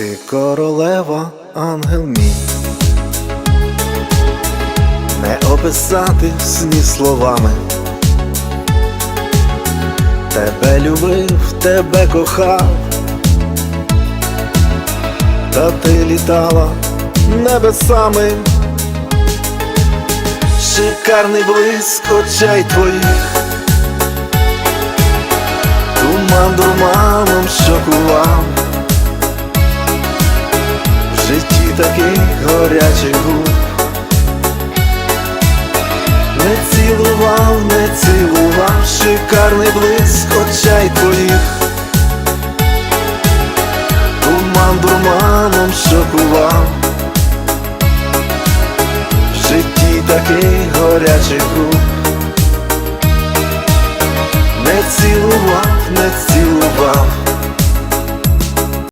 Ти королева, ангел мій, не описати сні словами. Тебе любив, тебе кохав, та ти літала небесами. Шикарний блиск очей твоїх, таких горячих губ Не цілував, не цілував шикарний блиск очей твоїх. Туман дурманом шокував. В житті таких горячих губ Не цілував, не цілував